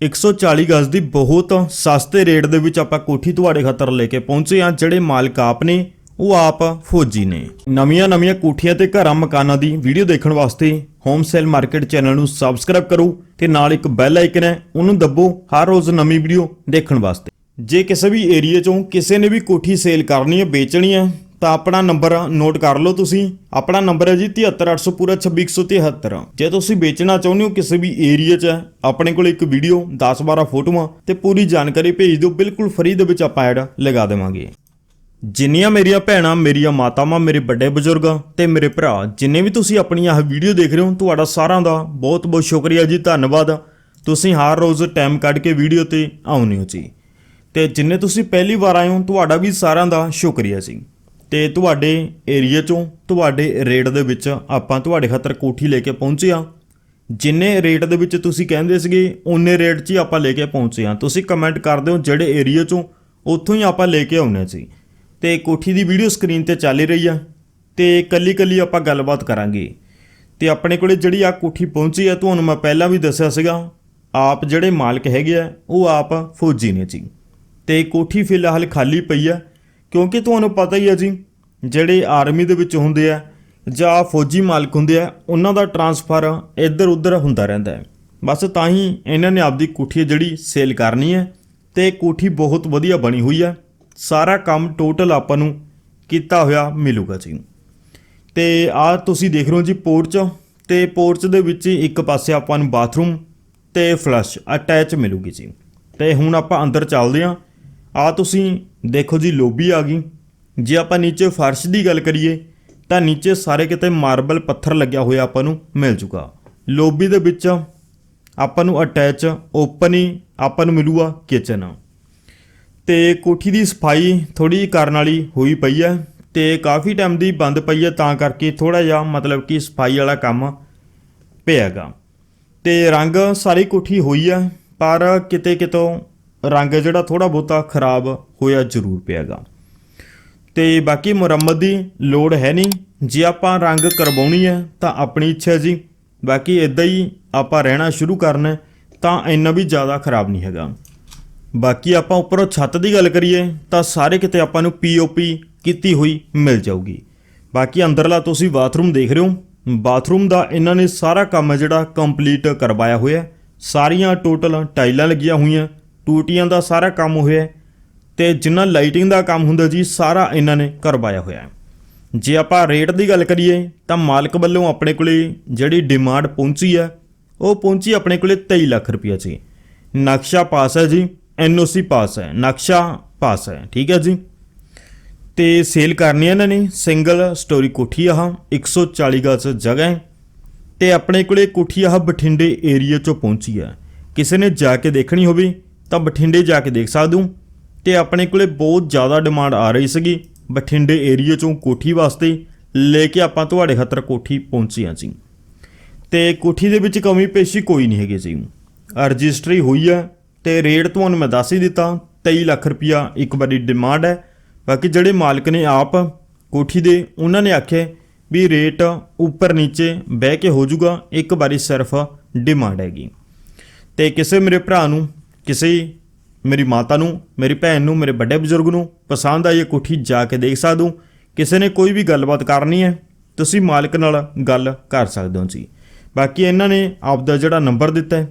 140 ਗਜ਼ ਦੀ ਬਹੁਤ ਸਸਤੇ ਰੇਟ ਦੇ ਵਿੱਚ ਆਪਾਂ ਕੋਠੀ ਤੁਹਾਡੇ ਖਾਤਰ ਲੈ ਕੇ ਪਹੁੰਚੇ ਆ ਜਿਹੜੇ ਮਾਲਕ ਆਪ ਨੇ, ਉਹ ਆਪ ਫੌਜੀ ਨੇ। ਨਵੀਆਂ ਨਵੀਆਂ ਕੋਠੀਆਂ ਤੇ ਘਰਾਂ ਮਕਾਨਾਂ ਦੀ ਵੀਡੀਓ ਦੇਖਣ ਵਾਸਤੇ ਹੋਮ ਸੇਲ ਮਾਰਕੀਟ ਚੈਨਲ ਨੂੰ ਸਬਸਕ੍ਰਾਈਬ ਕਰੋ ਤੇ ਨਾਲ ਇੱਕ ਬੈਲ ਆਈਕਨ ਹੈ, ਉਹਨੂੰ ਦੱਬੋ ਹਰ ਰੋਜ਼ ਨਵੀਂ ਵੀਡੀਓ ਦੇਖਣ ਵਾਸਤੇ। ਜੇ ਕਿਸੇ ਵੀ ਏਰੀਆ ਚੋਂ ਕਿਸੇ ਨੇ ਵੀ ਕੋਠੀ ਸੇਲ ਕਰਨੀ ਹੈ, ਵੇਚਣੀ ਹੈ ਤਾਂ ਆਪਣਾ ਨੰਬਰ ਨੋਟ ਕਰ ਲਓ ਤੁਸੀਂ। ਆਪਣਾ ਨੰਬਰ ਹੈ ਜੀ 73800 ਪੂਰਾ 26173 ਜੇ ਤੁਸੀਂ ਵੇਚਣਾ ਚਾਹੁੰਦੇ ਹੋ ਕਿਸੇ ਵੀ ਏਰੀਆ 'ਚ, ਆਪਣੇ ਕੋਲ ਇੱਕ ਵੀਡੀਓ 10-12 ਫੋਟੋਆਂ ਤੇ ਪੂਰੀ ਜਾਣਕਾਰੀ ਭੇਜ ਦਿਓ, ਬਿਲਕੁਲ ਫ੍ਰੀ ਦੇ ਵਿੱਚ ਆਪਾਂ ਐਡ ਲਗਾ ਦੇਵਾਂਗੇ। ਜਿੰਨੀਆਂ ਮੇਰੀਆਂ ਭੈਣਾਂ, ਮੇਰੀਆਂ ਮਾਤਾਵਾਂ, ਮੇਰੇ ਵੱਡੇ ਬਜ਼ੁਰਗ ਤੇ ਮੇਰੇ ਭਰਾ, ਜਿੰਨੇ ਵੀ ਤੁਸੀਂ ਆਪਣੀ ਆਹ ਵੀਡੀਓ ਦੇਖ ਰਹੇ ਹੋ, ਤੁਹਾਡਾ ਸਾਰਿਆਂ ਦਾ ਬਹੁਤ ਬਹੁਤ ਸ਼ੁਕਰੀਆ ਜੀ, ਧੰਨਵਾਦ। ਤੁਸੀਂ ਹਰ ਰੋਜ਼ ਟਾਈਮ ਕੱਢ ਕੇ ਵੀਡੀਓ ਤੇ ਆਉਂਦੇ ਹੋ ਜੀ। ਤੇ ਜਿੰਨੇ ਤੁਸੀਂ ਪਹਿਲੀ ਵਾਰ ਆਏ ਹੋ, ਤੁਹਾਡਾ ਵੀ ਸਾਰਿਆਂ ਦਾ ਸ਼ੁਕਰੀਆ ਜੀ। ਤੇ ਤੁਹਾਡੇ ਏਰੀਆ ਚੋਂ ਤੁਹਾਡੇ ਰੇਟ ਦੇ ਵਿੱਚ ਆਪਾਂ ਤੁਹਾਡੇ ਖਾਤਰ ਕੋਠੀ ਲੈ ਕੇ ਪਹੁੰਚੇ ਆ ਜਿੰਨੇ ਰੇਟ ਦੇ ਵਿੱਚ ਤੁਸੀਂ ਕਹਿੰਦੇ ਸੀਗੇ ਉਨੇ ਰੇਟ 'ਚ ਹੀ ਆਪਾਂ ਲੈ ਕੇ ਪਹੁੰਚੇ ਆ ਤੁਸੀਂ ਕਮੈਂਟ ਕਰ ਦਿਓ ਜਿਹੜੇ ਏਰੀਆ ਚੋਂ, ਉੱਥੋਂ ਹੀ ਆਪਾਂ ਲੈ ਕੇ ਆਉਣੇ ਸੀ ਤੇ ਕੋਠੀ ਦੀ ਵੀਡੀਓ ਸਕਰੀਨ ਤੇ ਚੱਲ ਹੀ ਰਹੀ ਆ ਤੇ ਕੱਲੀ ਕੱਲੀ ਆਪਾਂ ਗੱਲਬਾਤ ਕਰਾਂਗੇ। ਤੇ ਆਪਣੇ ਕੋਲੇ ਜਿਹੜੀ ਆ ਕੋਠੀ ਪਹੁੰਚੀ ਆ, ਤੁਹਾਨੂੰ ਮੈਂ ਪਹਿਲਾਂ ਵੀ ਦੱਸਿਆ ਸੀਗਾ, ਆਪ ਜਿਹੜੇ ਮਾਲਕ ਹੈਗੇ ਆ, ਉਹ ਆਪ ਫੌਜੀ ਨੇ ਜੀ। ਤੇ ਕੋਠੀ ਫਿਲਹਾਲ ਖਾਲੀ ਪਈ ਆ। ਕਿਉਂਕਿ ਤੁਹਾਨੂੰ ਪਤਾ ਹੀ ਹੈ ਜੀ, ਜਿਹੜੇ ਆਰਮੀ ਦੇ ਵਿੱਚ ਹੁੰਦੇ ਆ ਜਾਂ ਫੌਜੀ ਮਾਲਕ ਹੁੰਦੇ ਆ, ਉਹਨਾਂ ਦਾ ਟਰਾਂਸਫਰ ਇੱਧਰ ਉੱਧਰ ਹੁੰਦਾ ਰਹਿੰਦਾ ਹੈ। ਬਸ ਤਾਂ ਹੀ ਇਹਨਾਂ ਨੇ ਆਪਦੀ ਕੋਠੀ ਜਿਹੜੀ ਸੇਲ ਕਰਨੀ ਹੈ ਤੇ ਕੋਠੀ ਬਹੁਤ ਵਧੀਆ ਬਣੀ ਹੋਈ ਹੈ ਸਾਰਾ ਕੰਮ ਟੋਟਲ ਆਪਾਂ ਨੂੰ ਕੀਤਾ ਹੋਇਆ ਮਿਲੂਗਾ ਜੀ। ਤੇ ਆ ਤੁਸੀਂ ਦੇਖ ਰਹੇ ਹੋ ਜੀ ਪੋਰਚ ਤੇ ਪੋਰਚ ਦੇ ਵਿੱਚ ਇੱਕ ਪਾਸੇ ਆਪਾਂ ਨੂੰ ਬਾਥਰੂਮ ਤੇ ਫਲਸ਼ ਅਟੈਚ ਮਿਲੂਗੀ ਜੀ। ਤੇ ਹੁਣ ਆਪਾਂ ਅੰਦਰ ਚੱਲਦੇ ਹਾਂ। ਆ ਤੁਸੀਂ ਦੇਖੋ ਜੀ ਲੋਬੀ ਆ ਗਈ। ਜੇ ਆਪਾਂ ਨੀਚੇ ਫਰਸ਼ ਦੀ ਗੱਲ ਕਰੀਏ, ਤਾਂ ਨੀਚੇ ਸਾਰੇ ਕਿਤੇ ਮਾਰਬਲ ਪੱਥਰ ਲੱਗਿਆ ਹੋਇਆ ਆਪਾਂ ਨੂੰ ਮਿਲ ਜੂਗਾ ਲੋਬੀ ਦੇ ਵਿੱਚ ਆਪਾਂ ਨੂੰ ਅਟੈਚ, ਓਪਨ ਹੀ ਆਪਾਂ ਨੂੰ ਮਿਲੂਗਾ ਕਿਚਨ। ਤੇ ਕੋਠੀ ਦੀ ਸਫ਼ਾਈ ਥੋੜੀ ਕਰਨ ਵਾਲੀ ਹੋਈ ਪਈ ਹੈ ਤੇ ਕਾਫੀ ਟਾਈਮ ਦੀ ਬੰਦ ਪਈ ਹੈ, ਤਾਂ ਕਰਕੇ ਥੋੜਾ ਜਿਹਾ ਮਤਲਬ ਕਿ ਸਫ਼ਾਈ ਵਾਲਾ ਕੰਮ ਪਿਆਗਾ ਤੇ ਰੰਗ ਸਾਰੀ ਕੋਠੀ ਹੋਈ ਹੈ, ਪਰ ਕਿਤੇ ਕਿਤੋਂ ਰੰਗ ਜਿਹੜਾ ਥੋੜਾ ਬਹੁਤਾ ਖਰਾਬ ਹੋਇਆ ਜ਼ਰੂਰ ਪਿਆਗਾ। ਤੇ ਬਾਕੀ ਮੁਰੰਮਤ ਦੀ ਲੋੜ ਹੈ ਨਹੀਂ। ਜੇ ਆਪਾਂ ਰੰਗ ਕਰਵਾਉਣੀ ਹੈ ਤਾਂ ਆਪਣੀ ਇੱਛਾ ਜੀ। ਬਾਕੀ ਇਦਾਂ ਹੀ ਆਪਾਂ ਰਹਿਣਾ ਸ਼ੁਰੂ ਕਰਨਾ, ਤਾਂ ਇੰਨਾ ਵੀ ਜ਼ਿਆਦਾ ਖਰਾਬ ਨਹੀਂ ਹੈਗਾ। ਬਾਕੀ ਆਪਾਂ ਉੱਪਰੋਂ ਛੱਤ ਦੀ ਗੱਲ ਕਰੀਏ, ਤਾਂ ਸਾਰੇ ਕਿਤੇ ਆਪਾਂ ਨੂੰ ਪੀਓਪੀ ਕੀਤੀ ਹੋਈ ਮਿਲ ਜਾਊਗੀ। ਬਾਕੀ ਅੰਦਰਲਾ ਤੁਸੀਂ ਬਾਥਰੂਮ ਦੇਖ ਰਹੇ ਹੋ। ਬਾਥਰੂਮ ਦਾ ਇਹਨਾਂ ਨੇ ਸਾਰਾ ਕੰਮ ਜਿਹੜਾ ਕੰਪਲੀਟ ਕਰਵਾਇਆ ਹੋਇਆ। ਸਾਰੀਆਂ ਟੋਟਲ ਟਾਈਲਾਂ ਲੱਗੀਆਂ ਹੋਈਆਂ। ਟੂਟੀਆਂ ਦਾ ਸਾਰਾ ਕੰਮ ਹੋਇਆ ਹੈ ਤੇ ਜਿੰਨਾ ਲਾਈਟਿੰਗ ਦਾ ਕੰਮ ਹੁੰਦਾ ਜੀ, ਸਾਰਾ ਇਹਨਾਂ ਨੇ ਕਰਵਾਇਆ ਹੋਇਆ ਹੈ। ਜੇ ਆਪਾਂ ਰੇਟ ਦੀ ਗੱਲ ਕਰੀਏ, ਤਾਂ ਮਾਲਕ ਵੱਲੋਂ ਆਪਣੇ ਕੋਲੇ ਜਿਹੜੀ ਡਿਮਾਂਡ ਪਹੁੰਚੀ ਹੈ, ਉਹ ਪਹੁੰਚੀ ਆਪਣੇ ਕੋਲੇ 23 ਲੱਖ ਰੁਪਏ ਜੀ। ਨਕਸ਼ਾ ਪਾਸ ਹੈ ਜੀ ਐਨਓਸੀ ਪਾਸ ਹੈ, ਨਕਸ਼ਾ ਪਾਸ ਹੈ, ਠੀਕ ਹੈ ਜੀ। ਤੇ ਸੇਲ ਕਰਨੀ ਹੈ ਇਹਨਾਂ ਨੇ ਸਿੰਗਲ ਸਟੋਰੀ ਕੋਠੀ ਆਹ 140 ਗਜ਼ ਜਗ੍ਹਾ ਹੈ। ਤੇ ਆਪਣੇ ਕੋਲੇ ਕੋਠੀ ਆਹ ਬਠਿੰਡੇ ਏਰੀਆ ਚੋਂ ਪਹੁੰਚੀ ਹੈ। ਕਿਸੇ ਨੇ ਜਾ ਕੇ ਦੇਖਣੀ ਹੋਵੇ ਤਾਂ ਬਠਿੰਡੇ ਜਾ ਕੇ ਦੇਖ ਸਕਦੇ ਹੋ। ਤੇ ਆਪਣੇ ਕੋਲੇ ਬਹੁਤ ਜ਼ਿਆਦਾ ਡਿਮਾਂਡ ਆ ਰਹੀ ਸੀਗੀ ਬਠਿੰਡੇ ਏਰੀਆ ਚੋਂ ਕੋਠੀ ਵਾਸਤੇ। ਲੈ ਕੇ ਆਪਾਂ ਤੁਹਾਡੇ ਖਾਤਰ ਕੋਠੀ ਪਹੁੰਚੀ ਹਾਂ ਜੀ ਤੇ ਕੋਠੀ ਦੇ ਵਿੱਚ ਕਮੀ ਪੇਸ਼ੀ ਕੋਈ ਨਹੀਂ ਹੈਗੀ ਜੀ ਰਜਿਸਟਰੀ ਹੋਈ ਹੈ ਤੇ ਰੇਟ ਤੁਹਾਨੂੰ ਮੈਂ ਦੱਸ ਹੀ ਦਿੱਤਾ 23 ਲੱਖ ਰੁਪਇਆ ਇੱਕ ਵਾਰੀ ਡਿਮਾਂਡ ਹੈ। ਬਾਕੀ ਜਿਹੜੇ ਮਾਲਕ ਨੇ ਆਪ ਕੋਠੀ ਦੇ, ਉਹਨਾਂ ਨੇ ਆਖਿਆ ਵੀ ਰੇਟ ਉੱਪਰ ਨੀਚੇ ਬਹਿ ਕੇ ਹੋ ਜਾਊਗਾ, ਇੱਕ ਵਾਰੀ ਸਿਰਫ ਡਿਮਾਂਡ ਹੈਗੀ। ਤੇ ਕਿਸੇ ਮੇਰੇ ਭਰਾ ਨੂੰ ਕਿਸੇ ਮੇਰੀ ਮਾਤਾ ਨੂੰ, ਮੇਰੀ ਭੈਣ ਨੂੰ, ਮੇਰੇ ਵੱਡੇ ਬਜ਼ੁਰਗ ਨੂੰ ਪਸੰਦ ਆਈ ਇਹ ਕੋਠੀ ਜਾ ਕੇ ਦੇਖ ਸਕਦੇ ਹੋ ਕਿਸੇ ਨੇ ਕੋਈ ਵੀ ਗੱਲਬਾਤ ਕਰਨੀ ਹੈ, ਤੁਸੀਂ ਮਾਲਕ ਨਾਲ ਗੱਲ ਕਰ ਸਕਦੇ ਹੋ ਜੀ। ਬਾਕੀ ਇਹਨਾਂ ਨੇ ਆਪਦਾ ਜਿਹੜਾ ਨੰਬਰ ਦਿੱਤਾ ਹੈ,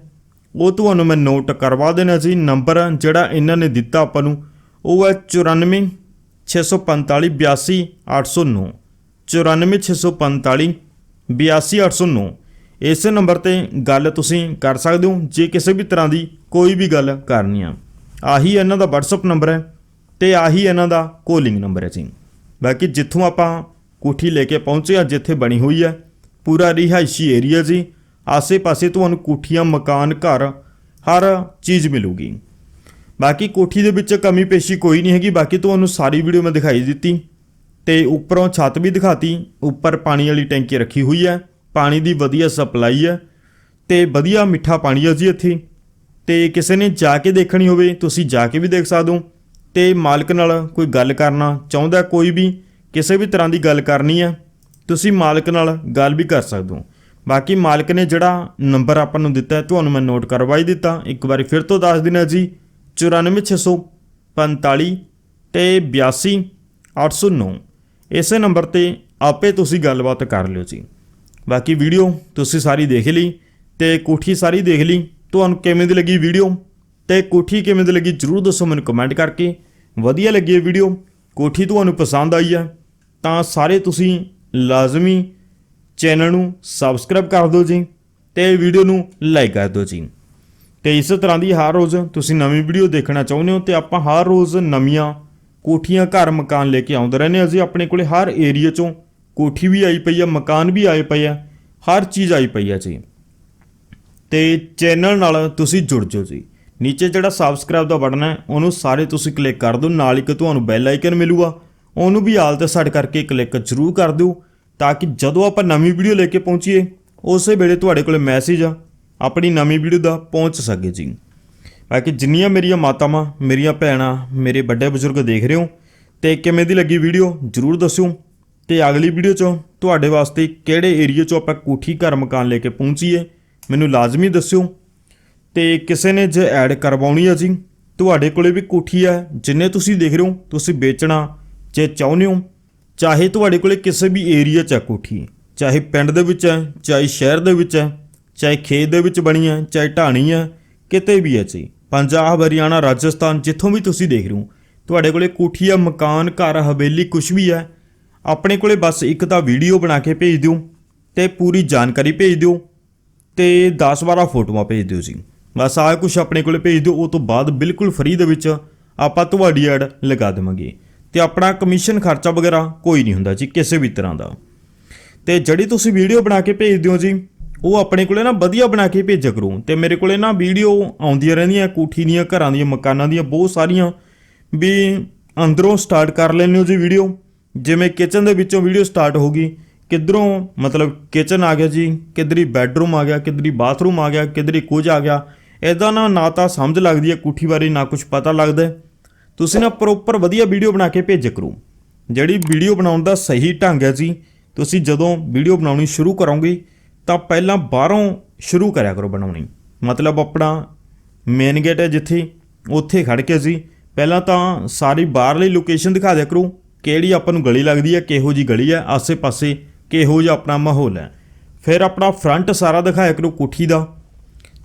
ਉਹ ਤੁਹਾਨੂੰ ਮੈਂ ਨੋਟ ਕਰਵਾ ਦੇਣਾ ਜੀ। ਨੰਬਰ ਜਿਹੜਾ ਇਹਨਾਂ ਨੇ ਦਿੱਤਾ ਆਪਾਂ ਨੂੰ, ਉਹ ਹੈ 94 645 82 809 94 645 82 809 ਇਸ ਨੰਬਰ ਤੇ ਗੱਲ ਤੁਸੀਂ ਕਰ ਸਕਦੇ ਹੋ, ਜੇ ਕਿਸੇ ਵੀ ਤਰ੍ਹਾਂ ਦੀ ਕੋਈ ਵੀ ਗੱਲ ਕਰਨੀ ਆ। ਆਹੀ ਇਹਨਾਂ ਦਾ WhatsApp ਨੰਬਰ ਹੈ ਤੇ ਆਹੀ ਇਹਨਾਂ ਦਾ ਕੋਲਿੰਗ ਨੰਬਰ ਹੈ ਜੀ। ਬਾਕੀ ਜਿੱਥੋਂ ਆਪਾਂ ਕੋਠੀ ਲੈ ਕੇ ਪਹੁੰਚੇ ਆ, ਜਿੱਥੇ ਬਣੀ ਹੋਈ ਹੈ ਪੂਰਾ ਰਿਹਾਇਸ਼ੀ ਏਰੀਆ ਜੀ। ਆਸੇ-ਪਾਸੇ ਤੁਹਾਨੂੰ ਕੋਠੀਆਂ, ਮਕਾਨ, ਘਰ, ਹਰ ਚੀਜ਼ ਮਿਲੂਗੀ। ਬਾਕੀ ਕੋਠੀ ਦੇ ਵਿੱਚ ਕਮੀ ਪੇਸ਼ੀ ਕੋਈ ਨਹੀਂ ਹੈਗੀ, ਬਾਕੀ ਤੁਹਾਨੂੰ ਸਾਰੀ ਵੀਡੀਓ ਮੈਂ ਦਿਖਾਈ ਦਿੱਤੀ ਤੇ ਉੱਪਰੋਂ ਛੱਤ ਵੀ ਦਿਖਾਤੀ, ਉੱਪਰ ਪਾਣੀ ਵਾਲੀ ਟੈਂਕੀ ਰੱਖੀ ਹੋਈ ਹੈ। ਪਾਣੀ ਦੀ ਵਧੀਆ ਸਪਲਾਈ ਹੈ ਤੇ ਵਧੀਆ ਮਿੱਠਾ ਪਾਣੀ ਹੈ ਜੀ ਇੱਥੇ। ਤੇ ਕਿਸੇ ਨੇ ਜਾ ਕੇ ਦੇਖਣੀ ਹੋਵੇ, ਤੁਸੀਂ ਜਾ ਕੇ ਵੀ ਦੇਖ ਸਕਦੇ ਹੋ। ਤੇ ਮਾਲਕ ਨਾਲ ਕੋਈ ਗੱਲ ਕਰਨਾ ਚਾਹੁੰਦਾ ਕੋਈ ਵੀ, ਕਿਸੇ ਵੀ ਤਰ੍ਹਾਂ ਦੀ ਗੱਲ ਕਰਨੀ ਹੈ, ਤੁਸੀਂ ਮਾਲਕ ਨਾਲ ਗੱਲ ਵੀ ਕਰ ਸਕਦੇ ਹੋ। ਬਾਕੀ ਮਾਲਕ ਨੇ ਜਿਹੜਾ ਨੰਬਰ ਆਪਾਂ ਨੂੰ ਦਿੱਤਾ, ਤੁਹਾਨੂੰ ਮੈਂ ਨੋਟ ਕਰਵਾਈ ਦਿੱਤਾ। ਇੱਕ ਵਾਰੀ ਫਿਰ ਤੋਂ ਦੱਸ ਦਿਨਾ ਜੀ 94645 ਤੇ 82809 ਇਸੇ ਨੰਬਰ ਤੇ ਆਪੇ ਤੁਸੀਂ ਗੱਲਬਾਤ ਕਰ ਲਿਓ ਜੀ। ਬਾਕੀ ਵੀਡੀਓ ਤੁਸੀਂ ਸਾਰੀ ਦੇਖ ਲਈ ਤੇ ਕੋਠੀ ਸਾਰੀ ਦੇਖ ਲਈ। ਤੁਹਾਨੂੰ ਕਿਵੇਂ ਦੀ ਲੱਗੀ ਵੀਡੀਓ ਤੇ ਕੋਠੀ ਕਿਵੇਂ ਦੀ ਲੱਗੀ ਜਰੂਰ ਦੱਸੋ ਮੈਨੂੰ ਕਮੈਂਟ ਕਰਕੇ। ਵਧੀਆ ਲੱਗੀ ਇਹ ਵੀਡੀਓ, ਕੋਠੀ ਤੁਹਾਨੂੰ ਪਸੰਦ ਆਈ ਹੈ ਤਾਂ ਸਾਰੇ ਤੁਸੀਂ ਲਾਜ਼ਮੀ ਚੈਨਲ ਨੂੰ ਸਬਸਕ੍ਰਾਈਬ ਕਰ ਦਿਓ ਜੀ ਤੇ ਵੀਡੀਓ ਨੂੰ ਲਾਈਕ ਕਰ ਦਿਓ ਜੀ। ਤੇ ਇਸ ਤਰ੍ਹਾਂ ਦੀ ਹਰ ਰੋਜ਼ ਤੁਸੀਂ ਨਵੀਂ ਵੀਡੀਓ ਦੇਖਣਾ ਚਾਹੁੰਦੇ ਹੋ ਤੇ ਆਪਾਂ ਹਰ ਰੋਜ਼ ਨਵੀਆਂ ਕੋਠੀਆਂ ਘਰ ਮਕਾਨ ਲੈ ਕੇ ਆਉਂਦੇ ਰਹਿੰਦੇ ਹਾਂ। ਅਸੀਂ ਆਪਣੇ ਕੋਲੇ ਹਰ ਏਰੀਆ ਚੋਂ ਕੋਠੀ ਵੀ ਆਈ ਪਈ ਆ, ਮਕਾਨ ਵੀ ਆਏ ਪਏ ਆ, ਹਰ ਚੀਜ਼ ਆਈ ਪਈ ਆ ਜੀ। ਤੇ ਚੈਨਲ ਨਾਲ ਤੁਸੀਂ ਜੁੜ ਜਾਓ ਜੀ। ਨੀਚੇ ਜਿਹੜਾ ਸਬਸਕ੍ਰਾਈਬ ਦਾ ਬਟਨ ਹੈ, ਉਹਨੂੰ ਸਾਰੇ ਤੁਸੀਂ ਕਲਿੱਕ ਕਰ ਦਿਓ, ਨਾਲ ਹੀ ਕਿ ਤੁਹਾਨੂੰ ਬੈਲ ਆਈਕਨ ਮਿਲੂਗਾ। ਉਹਨੂੰ ਵੀ ਆਲ ਤੇ ਸੈੱਟ ਕਰਕੇ ਕਲਿੱਕ ਜ਼ਰੂਰ ਕਰ ਦਿਓ, ਤਾਂ ਕਿ ਜਦੋਂ ਆਪਾਂ ਨਵੀਂ ਵੀਡੀਓ ਲੈ ਕੇ ਪਹੁੰਚੀਏ, ਉਸੇ ਵੇਲੇ ਤੁਹਾਡੇ ਕੋਲੇ ਮੈਸੇਜ ਆ, ਆਪਣੀ ਨਵੀਂ ਵੀਡੀਓ ਦਾ ਪਹੁੰਚ ਸਕੇ ਜੀ। ਬਾਕੀ ਜਿੰਨੀਆਂ ਮੇਰੀਆਂ ਮਾਤਾਵਾਂ, ਮੇਰੀਆਂ ਭੈਣਾਂ, ਮੇਰੇ ਵੱਡੇ ਬਜ਼ੁਰਗ ਦੇਖ ਰਹੇ ਹੋ, ਤੇ ਕਿਵੇਂ ਦੀ ਲੱਗੀ ਵੀਡੀਓ, ਜਰੂਰ ਦੱਸਿਓ। ਤੇ ਅਗਲੀ ਵੀਡੀਓ 'ਚੋਂ ਤੁਹਾਡੇ ਵਾਸਤੇ ਕਿਹੜੇ ਏਰੀਆ 'ਚੋਂ ਆਪਾਂ ਕੋਠੀ ਘਰ ਮਕਾਨ ਲੈ ਕੇ ਪਹੁੰਚੀਏ, ਮੈਨੂੰ ਲਾਜ਼ਮੀ ਦੱਸਿਓ। ਤੇ ਕਿਸੇ ਨੇ ਜੇ ਐਡ ਕਰਵਾਉਣੀ ਆ ਜੀ, ਤੁਹਾਡੇ ਕੋਲੇ ਵੀ ਕੋਠੀ ਆ, ਜਿੰਨੇ ਤੁਸੀਂ ਦੇਖ ਰਹੇ ਹੋ, ਤੁਸੀਂ ਵੇਚਣਾ ਜੇ ਚਾਹੁੰਦੇ ਹੋ, ਚਾਹੇ ਤੁਹਾਡੇ ਕੋਲੇ ਕਿਸੇ ਵੀ ਏਰੀਆ 'ਚ ਆ ਕੋਠੀ, ਚਾਹੇ ਪਿੰਡ ਦੇ ਵਿੱਚ ਹੈ ਚਾਹੇ ਸ਼ਹਿਰ ਦੇ ਵਿੱਚ ਹੈ ਚਾਹੇ ਖੇਤ ਦੇ ਵਿੱਚ ਬਣੀ ਹੈ ਚਾਹੇ ਢਾਣੀ ਹੈ ਕਿਤੇ ਵੀ ਹੈ ਜੀ। ਪੰਜਾਬ, ਹਰਿਆਣਾ, ਰਾਜਸਥਾਨ, ਜਿੱਥੋਂ ਵੀ ਤੁਸੀਂ ਦੇਖ ਰਹੇ ਹੋ, ਤੁਹਾਡੇ ਕੋਲੇ ਕੋਠੀ ਆ, ਮਕਾਨ, ਘਰ, ਹਵੇਲੀ ਕੁਝ ਵੀ ਹੈ ਆਪਣੇ ਕੋਲੇ ਬਸ ਇੱਕ ਤਾਂ ਵੀਡੀਓ ਬਣਾ ਕੇ ਭੇਜ ਦਿਓ ਤੇ ਪੂਰੀ ਜਾਣਕਾਰੀ ਭੇਜ ਦਿਓ ਤੇ 10-12 ਫੋਟੋਆਂ ਭੇਜ ਦਿਓ ਜੀ। ਬਸ ਆਹ ਕੁਝ ਆਪਣੇ ਕੋਲੇ ਭੇਜ ਦਿਓ, ਉਹ ਤੋਂ ਬਾਅਦ ਬਿਲਕੁਲ ਫ੍ਰੀ ਦੇ ਵਿੱਚ ਆਪਾਂ ਤੁਹਾਡੀ ਐਡ ਲਗਾ ਦੇਵਾਂਗੇ। ਤੇ ਆਪਣਾ ਕਮਿਸ਼ਨ ਖਰਚਾ ਵਗੈਰਾ ਕੋਈ ਨਹੀਂ ਹੁੰਦਾ ਜੀ, ਕਿਸੇ ਵੀ ਤਰ੍ਹਾਂ ਦਾ। ਤੇ ਜਿਹੜੀ ਤੁਸੀਂ ਵੀਡੀਓ ਬਣਾ ਕੇ ਭੇਜ ਦਿਓ ਜੀ, ਉਹ ਆਪਣੇ ਕੋਲੇ ਨਾ ਵਧੀਆ ਬਣਾ ਕੇ ਭੇਜਿਆ ਕਰੋ। ਤੇ ਮੇਰੇ ਕੋਲੇ ਨਾ ਵੀਡੀਓ ਆਉਂਦੀਆਂ ਰਹਿੰਦੀਆਂ, ਕੋਠੀ ਦੀਆਂ, ਘਰਾਂ ਦੀਆਂ, ਮਕਾਨਾਂ ਦੀਆਂ, ਬਹੁਤ ਸਾਰੀਆਂ। ਵੀ ਅੰਦਰੋਂ ਸਟਾਰਟ ਕਰ ਲੈਂਦੇ ਹੋ ਜੀ ਵੀਡੀਓ ਜਿਵੇਂ ਕਿਚਨ ਦੇ ਵਿੱਚੋਂ ਵੀਡੀਓ ਸਟਾਰਟ ਹੋ ਗਈ, ਕਿੱਧਰੋਂ ਮਤਲਬ ਕਿਚਨ ਆ ਗਿਆ ਜੀ, ਕਿੱਧਰੀ ਬੈੱਡਰੂਮ ਆ ਗਿਆ, ਕਿੱਧਰੀ ਬਾਥਰੂਮ ਆ ਗਿਆ, ਕਿੱਧਰੀ ਕੁਝ ਆ ਗਿਆ ਇਦਾਂ ਨਾ ਨਾ ਤਾਂ ਸਮਝ ਲੱਗਦੀ ਹੈ ਕੋਠੀ ਬਾਰੇ, ਨਾ ਕੁਝ ਪਤਾ ਲੱਗਦਾ ਤੁਸੀਂ ਨਾ ਪ੍ਰੋਪਰ ਵਧੀਆ ਵੀਡੀਓ ਬਣਾ ਕੇ ਭੇਜਿਆ ਕਰੋ। ਜਿਹੜੀ ਵੀਡੀਓ ਬਣਾਉਣ ਦਾ ਸਹੀ ਢੰਗ ਹੈ ਜੀ, ਤੁਸੀਂ ਜਦੋਂ ਵੀਡੀਓ ਬਣਾਉਣੀ ਸ਼ੁਰੂ ਕਰੋਗੇ, ਤਾਂ ਪਹਿਲਾਂ ਬਾਹਰੋਂ ਸ਼ੁਰੂ ਕਰਿਆ ਕਰੋ ਬਣਾਉਣੀ। ਮਤਲਬ ਆਪਣਾ ਮੇਨ ਗੇਟ ਹੈ ਜਿੱਥੇ, ਉੱਥੇ ਖੜ ਕੇ ਸੀ ਪਹਿਲਾਂ ਤਾਂ ਸਾਰੀ ਬਾਹਰਲੀ ਲੋਕੇਸ਼ਨ ਦਿਖਾ ਦਿਆ ਕਰੋ। ਕਿਹੜੀ ਆਪਾਂ ਨੂੰ ਗਲੀ ਲੱਗਦੀ ਹੈ, ਕਿਹੋ ਜੀ ਗਲੀ ਹੈ, ਆਸੇ-ਪਾਸੇ ਕਿਹੋ ਜਿਹਾ ਆਪਣਾ ਮਾਹੌਲ ਹੈ। ਫਿਰ ਆਪਣਾ ਫਰੰਟ ਸਾਰਾ ਦਿਖਾਇਆ ਕਰੋ ਕੋਠੀ ਦਾ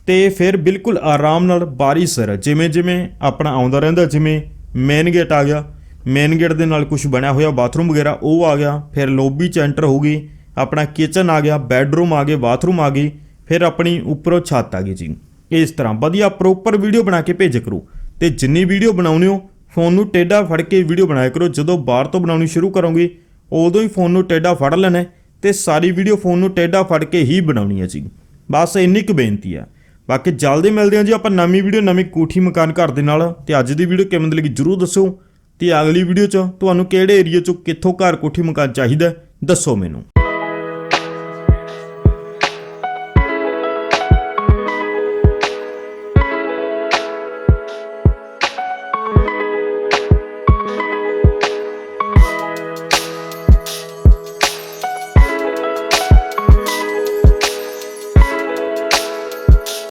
ਤੇ ਫਿਰ ਬਿਲਕੁਲ ਆਰਾਮ ਨਾਲ ਬਾਰੀ ਸਰ ਜਿਵੇਂ ਜਿਵੇਂ ਆਪਣਾ ਆਉਂਦਾ ਰਹਿੰਦਾ, ਜਿਵੇਂ ਮੇਨ ਗੇਟ ਆ ਗਿਆ ਮੇਨ ਗੇਟ ਦੇ ਨਾਲ ਕੁਝ ਬਣਿਆ ਹੋਇਆ ਬਾਥਰੂਮ ਵਗੈਰਾ, ਉਹ ਆ ਗਿਆ। ਫਿਰ ਲੌਬੀ ਚ ਐਂਟਰ ਹੋ ਗਈ, ਆਪਣਾ ਕਿਚਨ ਆ ਗਿਆ ਬੈੱਡਰੂਮ ਆ ਗਏ ਬਾਥਰੂਮ ਆ ਗਈ ਫਿਰ ਆਪਣੀ ਉੱਪਰੋਂ ਛੱਤ ਆ ਗਈ ਜੀ। ਇਸ ਤਰ੍ਹਾਂ ਵਧੀਆ ਪ੍ਰੋਪਰ ਵੀਡੀਓ ਬਣਾ ਕੇ ਭੇਜ ਕਰੋ ਤੇ ਜਿੰਨੀ ਵੀਡੀਓ ਬਣਾਉਣੀ ਹੋ ਫੋਨ ਨੂੰ ਟੇਢਾ ਫੜ ਕੇ ਵੀਡੀਓ ਬਣਾਇਆ ਕਰੋ। ਜਦੋਂ ਬਾਹਰ ਤੋਂ ਬਣਾਉਣੀ ਸ਼ੁਰੂ ਕਰੋਗੇ, ਉਦੋਂ ਹੀ ਫੋਨ ਨੂੰ ਟੇਢਾ ਫੜ ਲੈਣਾ ਹੈ ਤੇ ਸਾਰੀ ਵੀਡੀਓ ਫੋਨ ਨੂੰ ਟੇਢਾ ਫੜ ਕੇ ਹੀ ਬਣਾਉਣੀ ਹੈ ਜੀ। ਬਸ ਇੰਨੀ ਕੁ ਬੇਨਤੀ ਆ ਬਾਕੀ ਜਲਦੀ ਮਿਲਦੇ ਹਾਂ ਜੀ ਆਪਾਂ ਨਵੀਂ ਵੀਡੀਓ, ਨਵੀਂ ਕੋਠੀ ਮਕਾਨ ਘਰ ਦੇ ਨਾਲ। ਤੇ ਅੱਜ ਦੀ ਵੀਡੀਓ ਕਿਵੇਂ ਦੀ ਲੱਗੀ ਜਰੂਰ ਦੱਸੋ। ਤੇ ਅਗਲੀ ਵੀਡੀਓ 'ਚ ਤੁਹਾਨੂੰ ਕਿਹੜੇ ਏਰੀਆ 'ਚੋਂ ਕਿੱਥੋਂ ਘਰ ਕੋਠੀ ਮਕਾਨ ਚਾਹੀਦਾ ਦੱਸੋ ਮੈਨੂੰ।